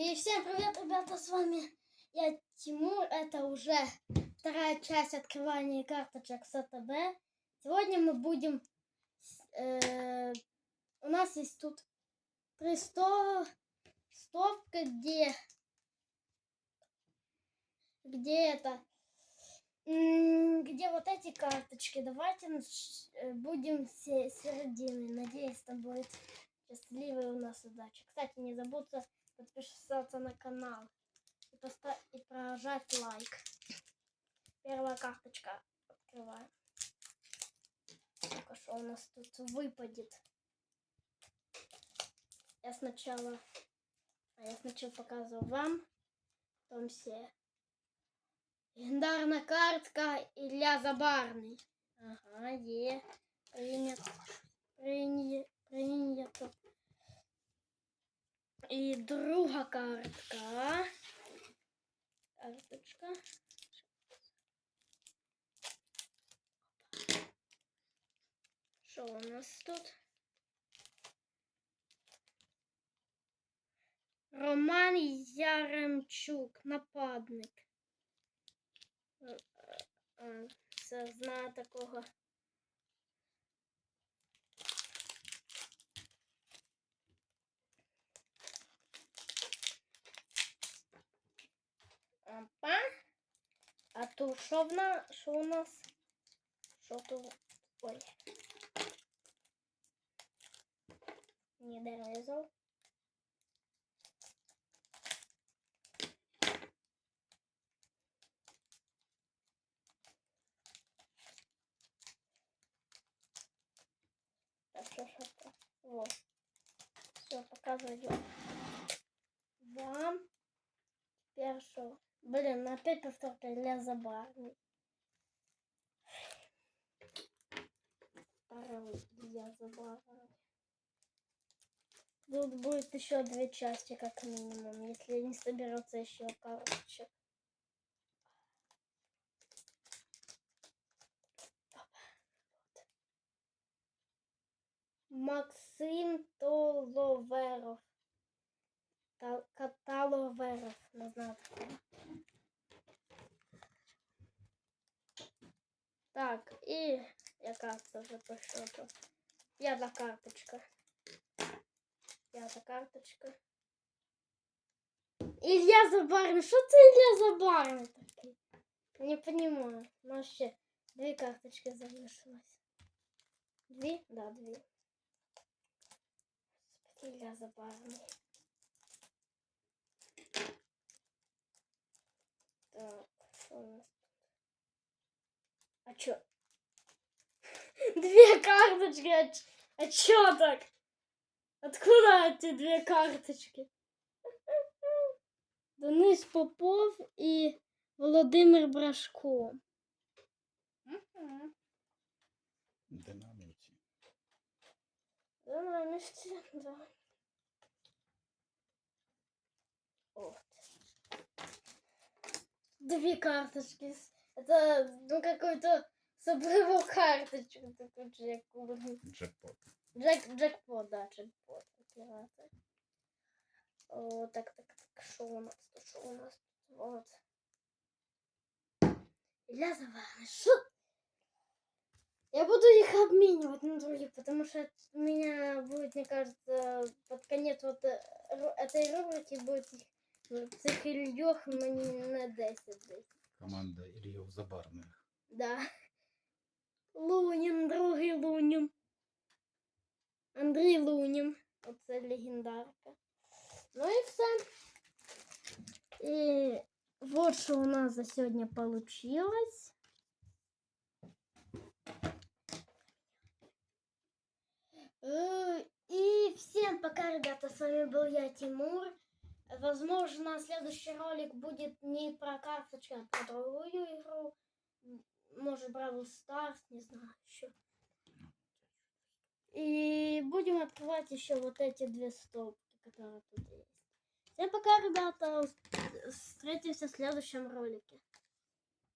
И всем привет, ребята, с вами я Тимур. Это уже вторая часть открывания карточек с АТБ. Сегодня мы будем... э, у нас есть тут три сто... стопка, где... Где это... Где вот эти карточки. Давайте э, будем с середины. Надеюсь, там будет счастливая у нас удача. Кстати, не забудьте подписаться на канал и, поста- и прожать лайк. Первая карточка открываем. Только что у нас тут выпадет. Я сначала, а я сначала показываю вам, потом все. Легендарная картка Илья Забарный. Ага, е. Принято. Приня- Принято. І друга картка. Карточка. Що у нас тут? Роман Яремчук, нападник. Е, е, е, Це знаю такого. Тут що в нас? У нас? Що тут? Ой. Не дорезал. Так, что, что, что? Вот. Все, показываю вам. Теперь что? Блин, опять повторка для забавы. Для забавы. Тут будет еще две части, как минимум, если не соберется еще карточек. Максим Толоверов Та- Каталоверов, не знаю. такого. Так, і яка це вже по счету? П'ята карточка. П'ята карточка. Ілля Забарний. Що це Ілля Забарний такий? Не понимаю. У нас ще дві карточки залишилось. Дві? Да, дві. Господи, Ілля что у нас тут? А чё? Две карточки, а, ч- а чё так? Откуда эти две карточки? Денис Попов и Володимир Брашко. Мгм. Динамівці. Да, Две карточки. Это, ну, какой-то особливую карточку. Такой Джек. Джекпот. Джек, джекпот, да, джекпот. О, так, так, так, что у нас тут, что у нас тут, вот. Заварный, что? Я буду их обменивать на другие, потому что у меня будет, мне кажется, под конец вот э, этой рубрики будет их, цих Ильёх мені на 10 десь. Команда Ільїв Забарних. Да. Лунін, другий Лунін. Андрій Лунін. Оце легендарка. Ну і все. І вот що у нас за сьогодні получилось. Э, И всем пока, ребята. С вами был я, Тимур. Возможно, следующий ролик будет не про карточки, а про другую игру. Может, Бравл Старс, не знаю, еще. И будем открывать еще вот эти две стопки, которые тут есть. Всем пока, ребята. Встретимся в следующем ролике.